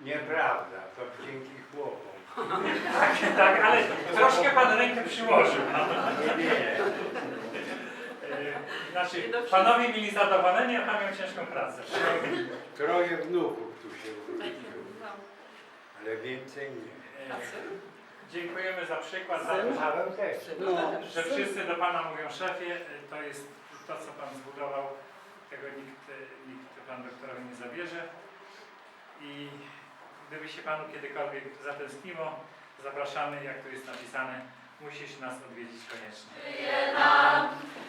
Nieprawda, to dzięki chłopom. Tak, tak, ale troszkę pan rękę przyłożył. No. Nie, nie. E, Znaczy, panowie mieli zadowolenie, a pan miał ciężką pracę. Troje wnuków tu się urodziło, ale więcej nie. E, Dziękujemy za przykład, za to, że Paweł też. No. że wszyscy do Pana mówią szefie, y, to jest to, co Pan zbudował, tego nikt, nikt Pan doktorowi nie zabierze. Gdyby się Panu kiedykolwiek zatęskniło, zapraszamy, jak tu jest napisane, musisz nas odwiedzić koniecznie. Sto